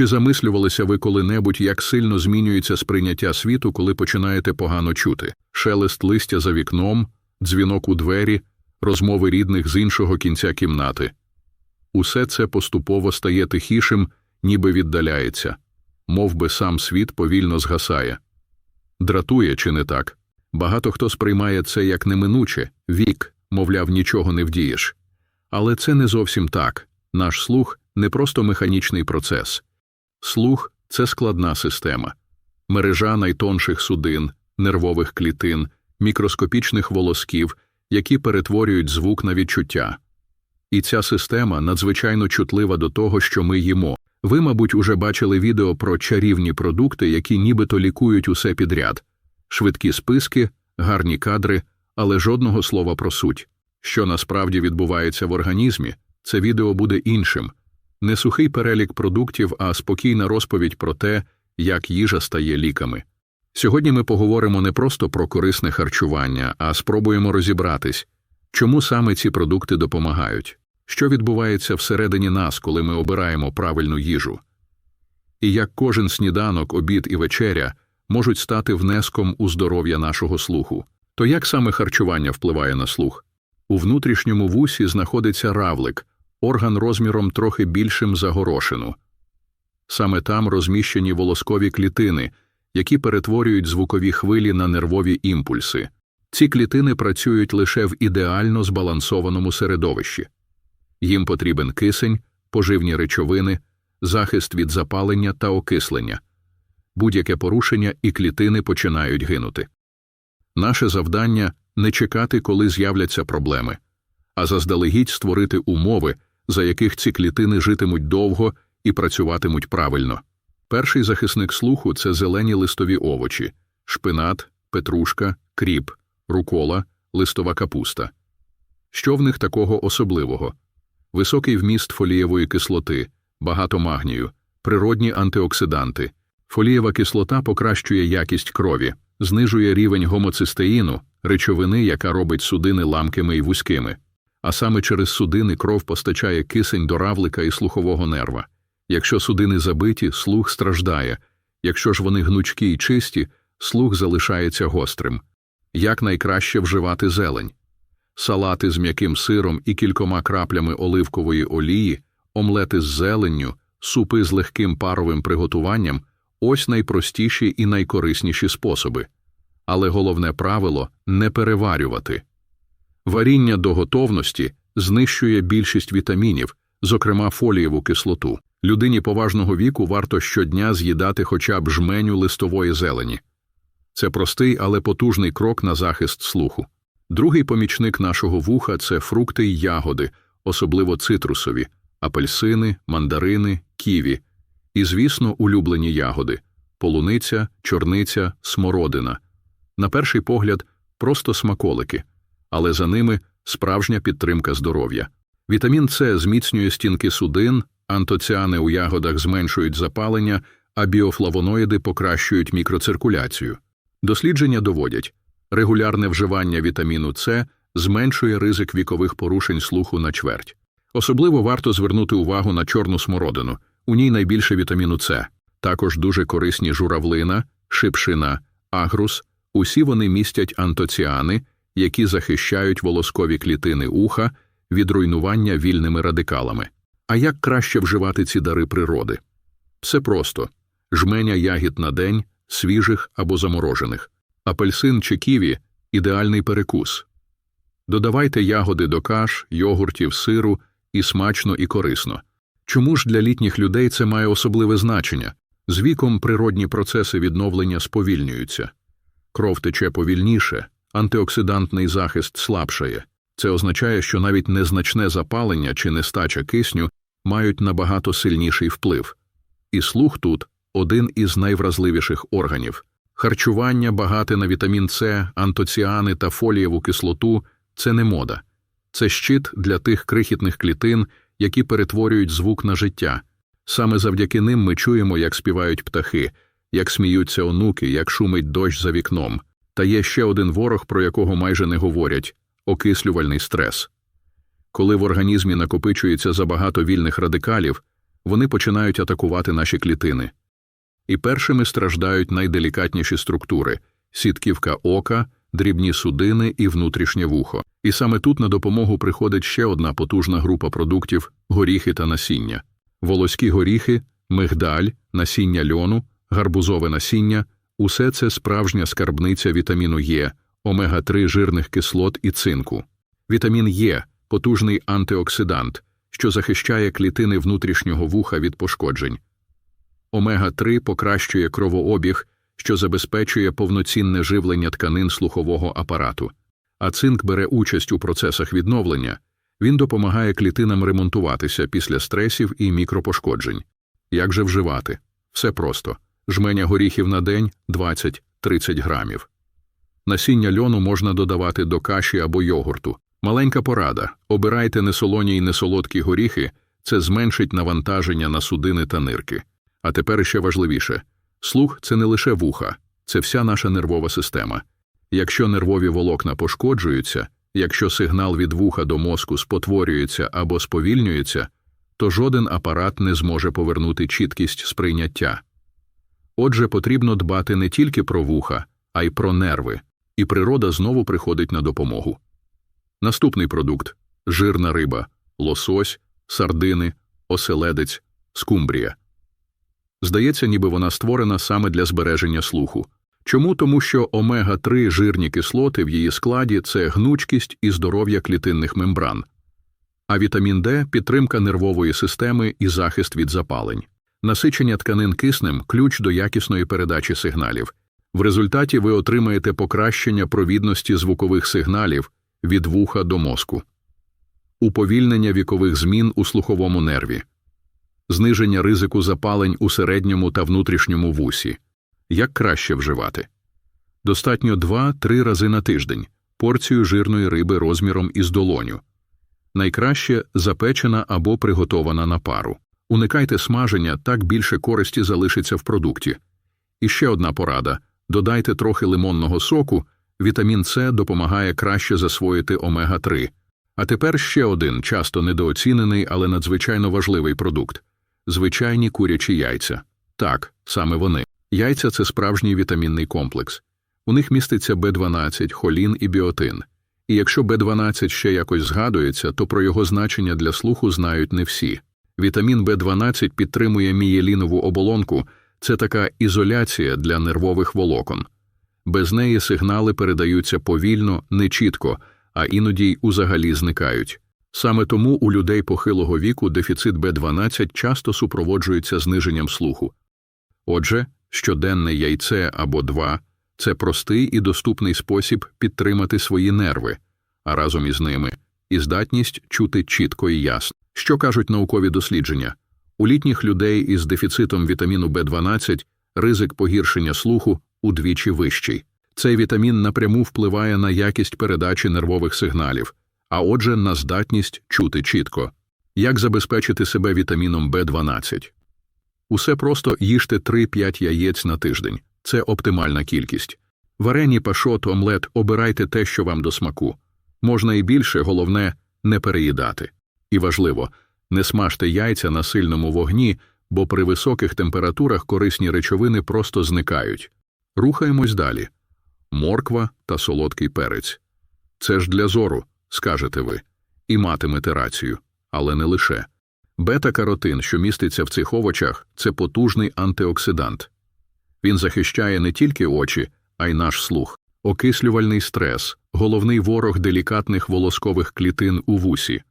Чи замислювалися ви коли-небудь, як сильно змінюється сприйняття світу, коли починаєте погано чути? Шелест листя за вікном, дзвінок у двері, розмови рідних з іншого кінця кімнати. Усе це поступово стає тихішим, ніби віддаляється, мов би сам світ повільно згасає. Дратує, чи не так? Багато хто сприймає це як неминуче, вік, мовляв, нічого не вдієш. Але це не зовсім так. Наш слух не просто механічний процес. Слух це складна система, мережа найтонших судин, нервових клітин, мікроскопічних волосків, які перетворюють звук на відчуття. І ця система надзвичайно чутлива до того, що ми їмо. Ви, мабуть, уже бачили відео про чарівні продукти, які нібито лікують усе підряд швидкі списки, гарні кадри, але жодного слова про суть. Що насправді відбувається в організмі, це відео буде іншим не сухий перелік продуктів, а спокійна розповідь про те, як їжа стає ліками. Сьогодні ми поговоримо не просто про корисне харчування, а спробуємо розібратись, чому саме ці продукти допомагають, що відбувається всередині нас, коли ми обираємо правильну їжу, і як кожен сніданок, обід і вечеря можуть стати внеском у здоров'я нашого слуху. То як саме харчування впливає на слух? У внутрішньому вусі знаходиться равлик, орган розміром трохи більшим за горошину. Саме там розміщені волоскові клітини, які перетворюють звукові хвилі на нервові імпульси. Ці клітини працюють лише в ідеально збалансованому середовищі. Їм потрібен кисень, поживні речовини, захист від запалення та окислення. Будь-яке порушення і клітини починають гинути. Наше завдання не чекати, коли з'являться проблеми, а заздалегідь створити умови, за яких ці клітини житимуть довго і працюватимуть правильно. Перший захисник слуху це зелені листові овочі, шпинат, петрушка, кріп, рукола, листова капуста. Що в них такого особливого? Високий вміст фолієвої кислоти, багато магнію, природні антиоксиданти. Фолієва кислота покращує якість крові, знижує рівень гомоцистеїну, речовини, яка робить судини ламкими і вузькими. А саме через судини кров постачає кисень до равлика і слухового нерва. Якщо судини забиті, слух страждає, якщо ж вони гнучкі і чисті, слух залишається гострим. Як найкраще вживати зелень? Салати з м'яким сиром і кількома краплями оливкової олії, омлети з зеленню, супи з легким паровим приготуванням ось найпростіші і найкорисніші способи. Але головне правило не переварювати. Варіння до готовності знищує більшість вітамінів, зокрема фолієву кислоту. Людині поважного віку варто щодня з'їдати хоча б жменю листової зелені. Це простий, але потужний крок на захист слуху. Другий помічник нашого вуха це фрукти й ягоди, особливо цитрусові, апельсини, мандарини, ківі. І, звісно, улюблені ягоди полуниця, чорниця, смородина. На перший погляд, просто смаколики, але за ними справжня підтримка здоров'я. Вітамін С зміцнює стінки судин, антоціани у ягодах зменшують запалення, а біофлавоноїди покращують мікроциркуляцію. Дослідження доводять, регулярне вживання вітаміну С зменшує ризик вікових порушень слуху на чверть. Особливо варто звернути увагу на чорну смородину, у ній найбільше вітаміну С, також дуже корисні журавлина, шипшина, агрус, усі вони містять антоціани, які захищають волоскові клітини уха від руйнування вільними радикалами. А як краще вживати ці дари природи? Все просто жменя ягід на день, свіжих або заморожених, апельсин чи ківі ідеальний перекус. Додавайте ягоди до каш, йогуртів, сиру і смачно і корисно. Чому ж для літніх людей це має особливе значення? З віком природні процеси відновлення сповільнюються, кров тече повільніше, антиоксидантний захист слабшає. Це означає, що навіть незначне запалення чи нестача кисню мають набагато сильніший вплив. І слух тут один із найвразливіших органів. Харчування, багате на вітамін С, антоціани та фолієву кислоту це не мода, це щит для тих крихітних клітин, які перетворюють звук на життя. Саме завдяки ним ми чуємо, як співають птахи, як сміються онуки, як шумить дощ за вікном. Та є ще один ворог, про якого майже не говорять окислювальний стрес. Коли в організмі накопичується забагато вільних радикалів, вони починають атакувати наші клітини. І першими страждають найделікатніші структури сітківка ока, дрібні судини і внутрішнє вухо. І саме тут на допомогу приходить ще одна потужна група продуктів горіхи та насіння. Волоські горіхи, мигдаль, насіння льону, гарбузове насіння усе це справжня скарбниця вітаміну Е, омега-3 жирних кислот і цинку. Вітамін Е потужний антиоксидант, що захищає клітини внутрішнього вуха від пошкоджень. Омега-3 покращує кровообіг, що забезпечує повноцінне живлення тканин слухового апарату, а цинк бере участь у процесах відновлення. Він допомагає клітинам ремонтуватися після стресів і мікропошкоджень. Як же вживати? Все просто. Жменя горіхів на день 20-30 грамів. Насіння льону можна додавати до каші або йогурту. Маленька порада обирайте несолоні й несолодкі горіхи, це зменшить навантаження на судини та нирки. А тепер ще важливіше слух це не лише вуха, це вся наша нервова система. Якщо нервові волокна пошкоджуються, якщо сигнал від вуха до мозку спотворюється або сповільнюється, то жоден апарат не зможе повернути чіткість сприйняття. Отже, потрібно дбати не тільки про вуха, а й про нерви, і природа знову приходить на допомогу. Наступний продукт жирна риба, лосось, сардини, оселедець, скумбрія. Здається, ніби вона створена саме для збереження слуху. Чому? Тому що омега-3 жирні кислоти в її складі це гнучкість і здоров'я клітинних мембран, а вітамін Д підтримка нервової системи і захист від запалень. Насичення тканин киснем ключ до якісної передачі сигналів. В результаті ви отримаєте покращення провідності звукових сигналів від вуха до мозку, уповільнення вікових змін у слуховому нерві, зниження ризику запалень у середньому та внутрішньому вусі. Як краще вживати? Достатньо 2-3 рази на тиждень порцію жирної риби розміром із долоню. Найкраще запечена або приготована на пару. Уникайте смаження, так більше користі залишиться в продукті. І ще одна порада додайте трохи лимонного соку, вітамін С допомагає краще засвоїти омега-3. А тепер ще один часто недооцінений, але надзвичайно важливий продукт звичайні курячі яйця. Так, саме вони. Яйця це справжній вітамінний комплекс. У них міститься Б12, холін і біотин. І якщо Б12 ще якось згадується, то про його значення для слуху знають не всі. Вітамін Б12 підтримує мієлінову оболонку, це така ізоляція для нервових волокон. Без неї сигнали передаються повільно, нечітко, а іноді й узагалі зникають. Саме тому у людей похилого віку дефіцит Б12 часто супроводжується зниженням слуху. Отже, щоденне яйце або два це простий і доступний спосіб підтримати свої нерви, а разом із ними і здатність чути чітко і ясно. Що кажуть наукові дослідження? У літніх людей із дефіцитом вітаміну В12 ризик погіршення слуху удвічі вищий. Цей вітамін напряму впливає на якість передачі нервових сигналів, а отже, на здатність чути чітко. Як забезпечити себе вітаміном В12? Усе просто їжте 3-5 яєць на тиждень це оптимальна кількість. Варені, пашот, омлет обирайте те, що вам до смаку. Можна і більше, головне не переїдати. І важливо, не смажте яйця на сильному вогні, бо при високих температурах корисні речовини просто зникають. Рухаємось далі морква та солодкий перець. Це ж для зору, скажете ви, і матимете рацію, але не лише. Бета-каротин, що міститься в цих овочах, це потужний антиоксидант. Він захищає не тільки очі, а й наш слух. Окислювальний стрес, головний ворог делікатних волоскових клітин у вусі.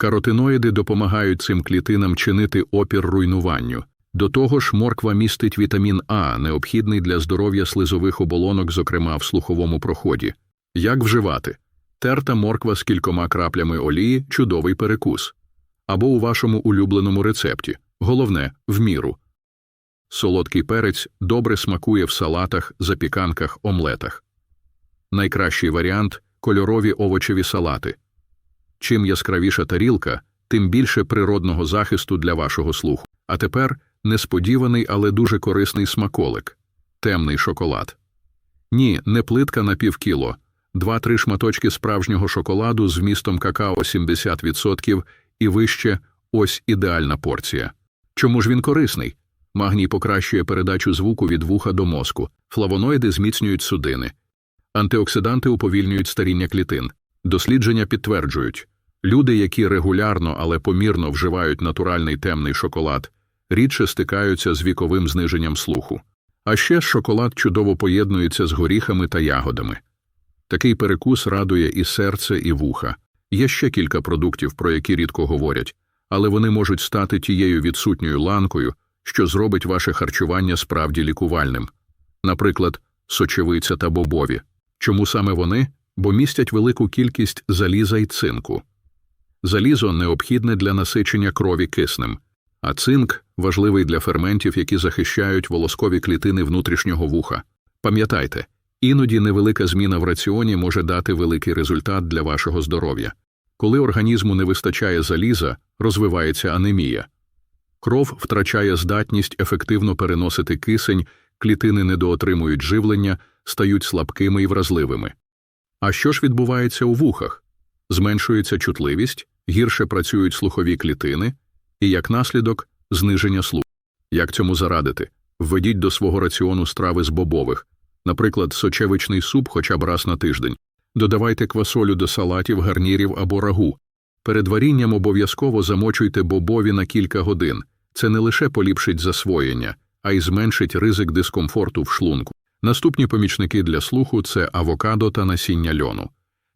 Каротиноїди допомагають цим клітинам чинити опір руйнуванню. До того ж, морква містить вітамін А, необхідний для здоров'я слизових оболонок, зокрема в слуховому проході. Як вживати? Терта морква з кількома краплями олії чудовий перекус. Або у вашому улюбленому рецепті. Головне в міру. Солодкий перець добре смакує в салатах, запіканках, омлетах. Найкращий варіант кольорові овочеві салати. Чим яскравіша тарілка, тим більше природного захисту для вашого слуху. А тепер несподіваний, але дуже корисний смаколик темний шоколад. Ні, не плитка на півкіло, два-три шматочки справжнього шоколаду з вмістом какао 70% і вище ось ідеальна порція. Чому ж він корисний? Магній покращує передачу звуку від вуха до мозку, флавоноїди зміцнюють судини, антиоксиданти уповільнюють старіння клітин. Дослідження підтверджують, люди, які регулярно, але помірно вживають натуральний темний шоколад, рідше стикаються з віковим зниженням слуху. А ще шоколад чудово поєднується з горіхами та ягодами. Такий перекус радує і серце, і вуха. Є ще кілька продуктів, про які рідко говорять, але вони можуть стати тією відсутньою ланкою, що зробить ваше харчування справді лікувальним. Наприклад, сочевиця та бобові. Чому саме вони? Бо містять велику кількість заліза і цинку. Залізо необхідне для насичення крові киснем, а цинк важливий для ферментів, які захищають волоскові клітини внутрішнього вуха. Пам'ятайте, іноді невелика зміна в раціоні може дати великий результат для вашого здоров'я. Коли організму не вистачає заліза, розвивається анемія. Кров втрачає здатність ефективно переносити кисень, клітини недоотримують живлення, стають слабкими і вразливими. А що ж відбувається у вухах? Зменшується чутливість, гірше працюють слухові клітини, і, як наслідок, зниження слуху. Як цьому зарадити? Введіть до свого раціону страви з бобових, наприклад, сочевичний суп хоча б раз на тиждень. Додавайте квасолю до салатів, гарнірів або рагу. Перед варінням обов'язково замочуйте бобові на кілька годин. Це не лише поліпшить засвоєння, а й зменшить ризик дискомфорту в шлунку. Наступні помічники для слуху це авокадо та насіння льону.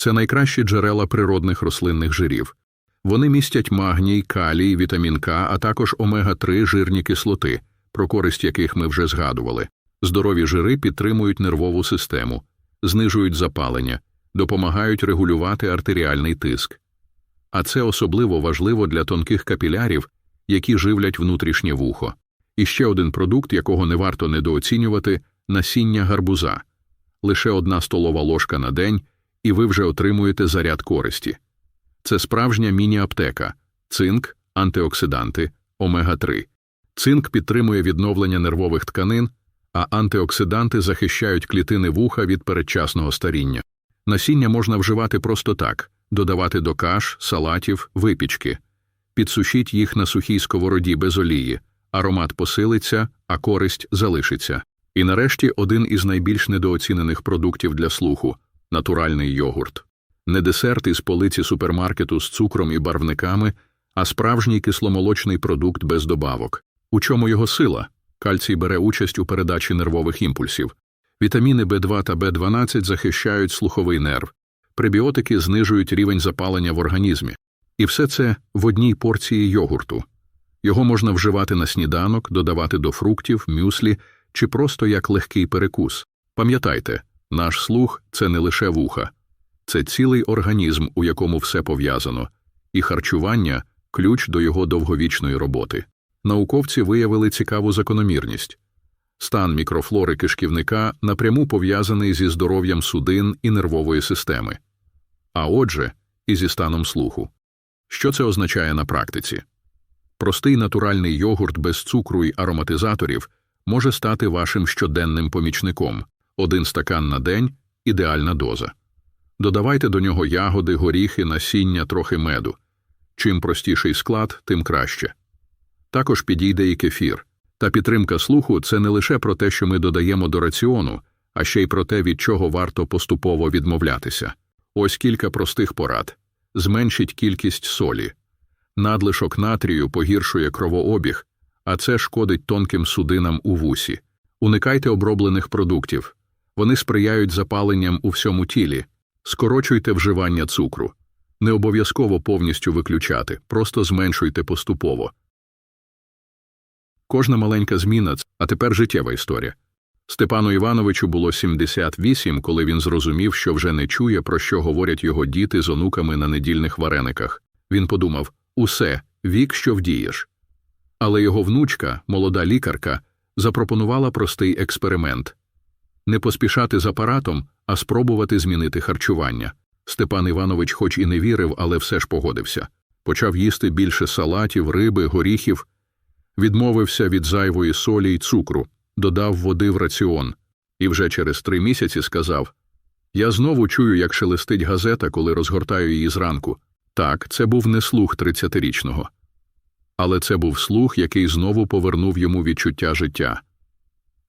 Це найкращі джерела природних рослинних жирів. Вони містять магній, калій, вітамін К, а також омега-3 жирні кислоти, про користь яких ми вже згадували. Здорові жири підтримують нервову систему, знижують запалення, допомагають регулювати артеріальний тиск. А це особливо важливо для тонких капілярів, які живлять внутрішнє вухо. І ще один продукт, якого не варто недооцінювати насіння гарбуза. Лише одна столова ложка на день, і ви вже отримуєте заряд користі. Це справжня міні-аптека, цинк, антиоксиданти, омега-3. Цинк підтримує відновлення нервових тканин, а антиоксиданти захищають клітини вуха від передчасного старіння. Насіння можна вживати просто так, додавати до каш, салатів, випічки. Підсушіть їх на сухій сковороді без олії, аромат посилиться, а користь залишиться. І нарешті один із найбільш недооцінених продуктів для слуху натуральний йогурт. Не десерт із полиці супермаркету з цукром і барвниками, а справжній кисломолочний продукт без добавок. У чому його сила? Кальцій бере участь у передачі нервових імпульсів. Вітаміни В2 та В12 захищають слуховий нерв, пребіотики знижують рівень запалення в організмі. І все це в одній порції йогурту. Його можна вживати на сніданок, додавати до фруктів, мюслі чи просто як легкий перекус. Пам'ятайте, наш слух це не лише вуха, це цілий організм, у якому все пов'язано, і харчування ключ до його довговічної роботи. Науковці виявили цікаву закономірність. Стан мікрофлори кишківника напряму пов'язаний зі здоров'ям судин і нервової системи, а отже, і зі станом слуху. Що це означає на практиці? Простий натуральний йогурт без цукру й ароматизаторів може стати вашим щоденним помічником один стакан на день ідеальна доза. Додавайте до нього ягоди, горіхи, насіння, трохи меду. Чим простіший склад, тим краще. Також підійде і кефір. Та підтримка слуху це не лише про те, що ми додаємо до раціону, а ще й про те, від чого варто поступово відмовлятися. Ось кілька простих порад зменшіть кількість солі. Надлишок натрію погіршує кровообіг, а це шкодить тонким судинам у вусі. Уникайте оброблених продуктів. Вони сприяють запаленням у всьому тілі. Скорочуйте вживання цукру. Не обов'язково повністю виключати, просто зменшуйте поступово. Кожна маленька зміна, а тепер життєва історія. Степану Івановичу було 78, коли він зрозумів, що вже не чує, про що говорять його діти з онуками на недільних варениках. Він подумав усе, вік, що вдієш. Але його внучка, молода лікарка, запропонувала простий експеримент не поспішати з апаратом, а спробувати змінити харчування. Степан Іванович, хоч і не вірив, але все ж погодився. Почав їсти більше салатів, риби, горіхів, відмовився від зайвої солі й цукру, додав води в раціон, і вже через три місяці сказав Я знову чую, як шелестить газета, коли розгортаю її зранку. Так, це був не слух тридцятирічного. Але це був слух, який знову повернув йому відчуття життя.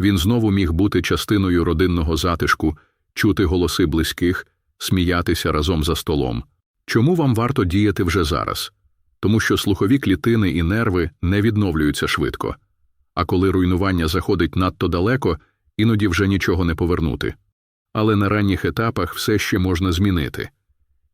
Він знову міг бути частиною родинного затишку, чути голоси близьких, сміятися разом за столом. Чому вам варто діяти вже зараз? Тому що слухові клітини і нерви не відновлюються швидко. А коли руйнування заходить надто далеко, іноді вже нічого не повернути. Але на ранніх етапах все ще можна змінити.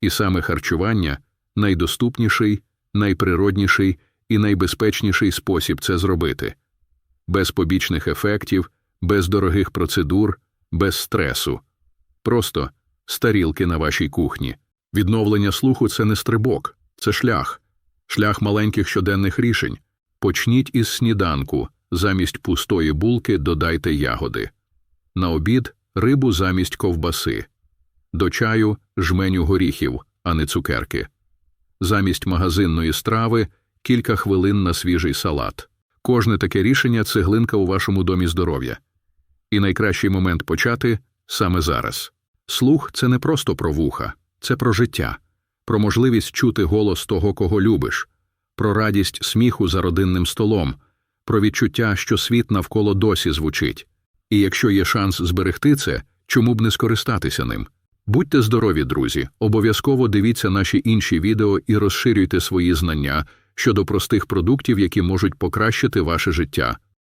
І саме харчування найдоступніший, найприродніший і найбезпечніший спосіб це зробити без побічних ефектів, без дорогих процедур, без стресу. Просто старілки на вашій кухні. Відновлення слуху це не стрибок, це шлях, шлях маленьких щоденних рішень. Почніть із сніданку, замість пустої булки додайте ягоди. На обід рибу замість ковбаси. До чаю жменю горіхів, а не цукерки. Замість магазинної страви кілька хвилин на свіжий салат. Кожне таке рішення цеглинка у вашому домі здоров'я. І найкращий момент почати саме зараз. Слух це не просто про вуха, це про життя, про можливість чути голос того, кого любиш, про радість сміху за родинним столом, про відчуття, що світ навколо досі звучить. І якщо є шанс зберегти це, чому б не скористатися ним? Будьте здорові, друзі, обов'язково дивіться наші інші відео і розширюйте свої знання щодо простих продуктів, які можуть покращити ваше життя.